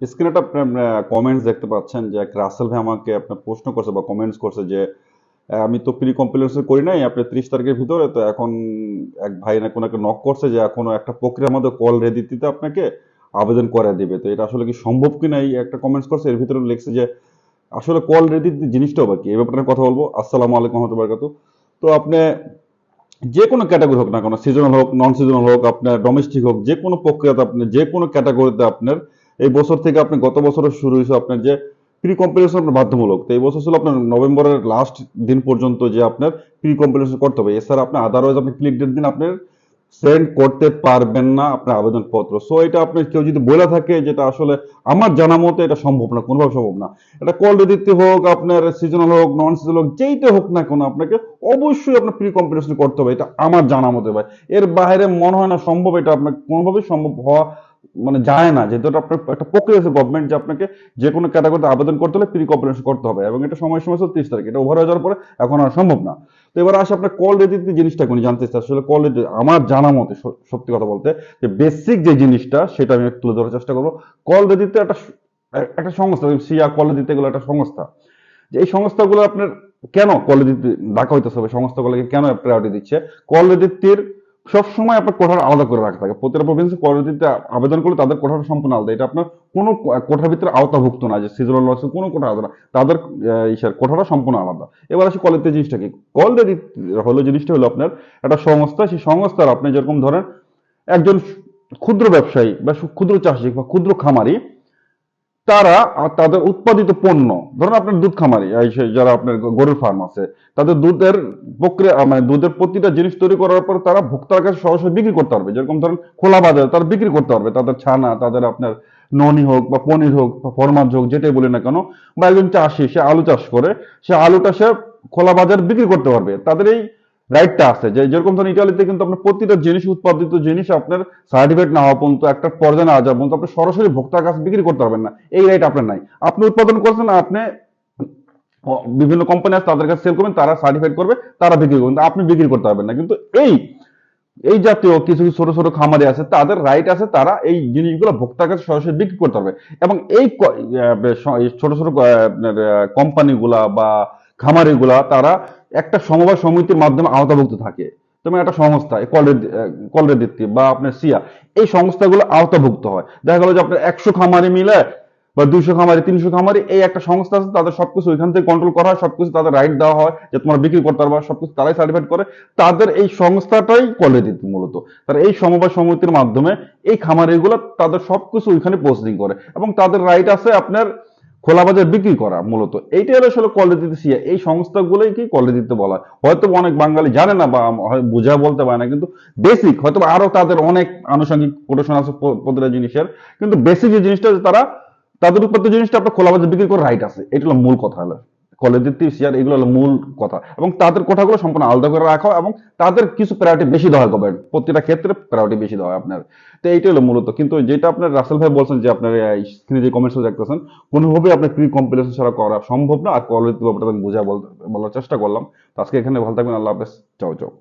স্ক্রিনে একটা কমেন্টস দেখতে পাচ্ছেন যে এক রাসেল ভাই আমাকে আপনার প্রশ্ন করছে বা কমেন্টস করছে যে আমি তো প্রি কম্পিলেশন করি নাই, আপনি ত্রিশ তারিখের ভিতরে তো এখন এক ভাই না কোনো নক করছে যে এখনও একটা প্রক্রিয়ার মধ্যে কল রেডিতে আপনাকে আবেদন করে দিবে। তো এটা আসলে কি সম্ভব কিনা এই একটা কমেন্টস করছে? এর ভিতরে লিখছে যে, আসলে কল রেডি জিনিসটা জিনিসটাও বাকি এই ব্যাপারে কথা বলব। আসসালামু আলাইকুম রহমতুল্লাহ। তো আপনি যে কোনো ক্যাটাগরি হোক না কেন সিজনাল হোক নন সিজনাল হোক, আপনার ডোমেস্টিক হোক, যে কোনো প্রক্রিয়াতে আপনি, যে কোনো ক্যাটাগরিতে আপনার এই বছর থেকে আপনি গত বছরের শুরু হয়েছে আপনার যে প্রি কম্পিটিশন আপনার বাধ্যমূলক তো এই বছর ছিল আপনার নভেম্বরের লাস্ট দিন পর্যন্ত যে আপনার প্রি কম্পিটিশন করতে হবে। এছাড়া আপনি আদারওয়াইজ আপনি ক্লিক ডেট দিন আপনার সেন্ড করতে পারবেন না আপনার আবেদনপত্র। সো এটা আপনি কেউ যদি বলে থাকে যেটা আসলে আমার জানা মতে এটা সম্ভব না, কোনোভাবে সম্ভব না। এটা কল দিতে হোক, আপনার সিজনাল হোক নন সিজনাল হোক, যেইটা হোক না কোনো আপনাকে অবশ্যই আপনার প্রি কম্পিটিশন করতে হবে। এটা আমার জানা মতে ভাই। এর বাইরে মনে হয় না সম্ভব এটা আপনার কোনোভাবেই সম্ভব হওয়া মানে যায় না, যেহেতু আপনার একটা প্রক্রিয়া আছে গভর্নমেন্ট যে আপনাকে যে কোনো ক্যাটাগরিতে আবেদন করতে হলে প্রি কম্পিটিশন করতে হবে এবং এটা সময় সময় তিরিশ তারিখ, এটা ওভার হয়ে যাওয়ার পরে এখন আর সম্ভব না। তো এবার আসে আপনার কল রেডিতে জিনিসটা কোন জানতে চাই আসলে কল আমার জানা মতে সত্যি কথা বলতে যে বেসিক যে জিনিসটা সেটা আমি তুলে ধরার চেষ্টা করব। কল রেডিতে একটা একটা সংস্থা সিয়া কল দিতে এগুলো একটা সংস্থা, যে এই সংস্থাগুলো আপনার কেন কল দিতে ডাকা হইতেছে হবে সংস্থাগুলোকে কেন প্রায়োরিটি দিচ্ছে? কল দিতে সবসময় আপনার কোঠার আলাদা করে রাখা থাকে। প্রতিটা প্রভিন্সে কল আবেদন করলে তাদের কোঠাটা সম্পূর্ণ আলাদা। এটা আপনার কোনো কোঠার ভিতরে আওতাভুক্ত না, যে সিজনাল লসে কোনো কোঠা আলাদা না। তাদের ইসের কোঠাটা সম্পূর্ণ আলাদা। এবার আসি কলেজের জিনিসটা কি? কল হলো জিনিসটা হলো আপনার একটা সংস্থা, সেই সংস্থার আপনি যেরকম ধরেন একজন ক্ষুদ্র ব্যবসায়ী বা ক্ষুদ্র চাষি বা ক্ষুদ্র খামারি তারা তাদের উৎপাদিত পণ্য, ধরুন আপনার দুধ খামারি যারা আপনার গরুর ফার্ম আছে, তাদের দুধের প্রক্রিয়া মানে দুধের প্রতিটা জিনিস তৈরি করার পর তারা ভোক্তার কাছে সরাসরি বিক্রি করতে পারবে। যেরকম ধরুন খোলা বাজারে তারা বিক্রি করতে পারবে। তাদের ছানা, তাদের আপনার ননি হোক বা পনির হোক বা ফরমাজ হোক, যেটাই বলি না কেন, বা একজন চাষি, সে আলু চাষ করে, সে আলুটা সে খোলা বাজারে বিক্রি করতে পারবে। তাদের এই রাইটটা আছে। যে যেরকম ধরুন ইটালিতে কিন্তু আপনার প্রতিটা জিনিস, উৎপাদিত জিনিস আপনার সার্টিফিকেট না হওয়া পর্যন্ত, একটা পর্যায়ে না যাওয়া পর্যন্ত আপনি সরাসরি ভোক্তার কাছে বিক্রি করতে পারবেন না। এই রাইট আপনার নাই। আপনি উৎপাদন করছেন, আপনি বিভিন্ন কোম্পানি আছে, তাদের কাছে সেল করবেন, তারা সার্টিফাইড করবে, তারা বিক্রি করবেন আপনি বিক্রি করতে পারবেন না। কিন্তু এই এই জাতীয় কিছু কিছু ছোট ছোট খামারি আছে, তাদের রাইট আছে, তারা এই জিনিসগুলো ভোক্তার কাছে সরাসরি বিক্রি করতে পারবে। এবং এই ছোট ছোট কোম্পানিগুলা বা খামারিগুলা, তারা একটা সমবায় সমিতির মাধ্যমে আওতাভুক্ত থাকে। যেমন একটা সংস্থা কলের দিক বা আপনার সিয়া, এই সংস্থাগুলো আওতাভুক্ত হয়। দেখা গেল যে আপনার একশো খামারি মিলে বা দুইশো খামারি, তিনশো খামারি, এই একটা সংস্থা আছে, তাদের সবকিছু ওইখান থেকে কন্ট্রোল করা হয়, সবকিছু তাদের রাইট দেওয়া হয় যে তোমরা বিক্রি করতে পারবা, সবকিছু তারাই সার্টিফাইড করে। তাদের এই সংস্থাটাই কলে দিত মূলত। তারা এই সমবায় সমিতির মাধ্যমে এই খামারিগুলো তাদের সবকিছু ওইখানে পোস্টিং করে। এবং তাদের রাইট আছে আপনার খোলা বাজার বিক্রি করা মূলত। এইটাই আসলে কলেজ দিতে সিয়া এই সংস্থাগুলোই কি কলেজ দিতে বলা হয়। হয়তো অনেক বাঙালি জানে না বা বোঝা বলতে পারে না, কিন্তু বেসিক হয়তো আরও তাদের অনেক আনুষঙ্গিক কোটেশন আছে প্রতিটা জিনিসের, কিন্তু বেসিক যে জিনিসটা তারা, তাদের উৎপাদিত জিনিসটা আপনার খোলা বাজার বিক্রি করার রাইট আছে। এটা হলো মূল কথা হলো। কলেজ দিতে শেয়ার এগুলো হলো মূল কথা। এবং তাদের কথাগুলো সম্পূর্ণ আলাদা করে রাখা এবং তাদের কিছু প্রায়োরিটি বেশি দেওয়া হবে প্রতিটা ক্ষেত্রে প্রায়োরিটি বেশি দেওয়া হয় আপনার। তো এইটাই হলো মূলত। কিন্তু যেটা আপনার রাসেল ভাই বলছেন যে আপনার স্ক্রিনে যে কমেন্টস দেখতেছেন, কোনোভাবেই আপনার প্রি কম্পিটিশন ছাড়া করা সম্ভব না। আর কলেজ ব্যাপারটা আমি বোঝা বলার চেষ্টা করলাম। তো আজকে এখানে ভালো থাকবেন। আল্লাহ হাফেজ। চাও চাও।